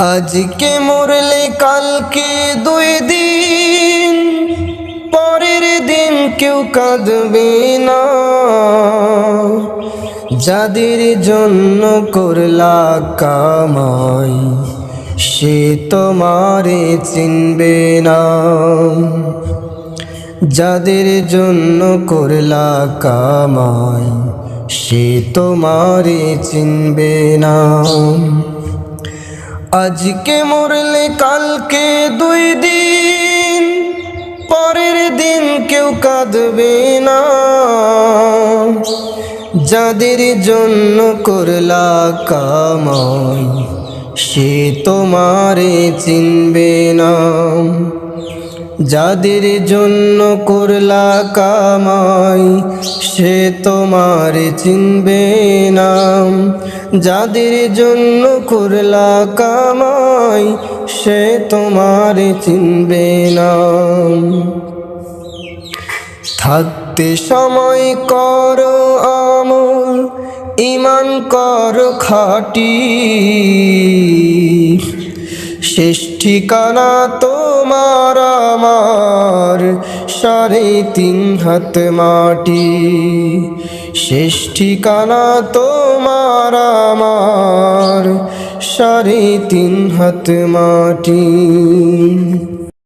আজকে মরলে কালকে দুই দিন, পরের দিন কেউ কাঁদবে না। যাদের জন্য করলা কামাই, সে তোমারে চিনবে না। যাদের জন্য করলা কামাই, সে তোমারে চিনবে না। আজকে মরলে কালকে দুই দিন, পরের দিন কেউ কাঁদবে না। যাদের জন্য করলা কামাই, সে তোমারে চিনবে না। যাদের জন্য করলা কামাই, সে তোমার চিনবে না যাদের জন্য করলা কামাই, সে তোমার চিনবে না থাকতে সময় করো আমল, ইমান করো খাটি। শেষ ঠিকানা তোমার সাড়ে তিন হাত মাটি। শেষ ঠিকানা তোমার আমার। সাড়ে তিন হাত মাটি।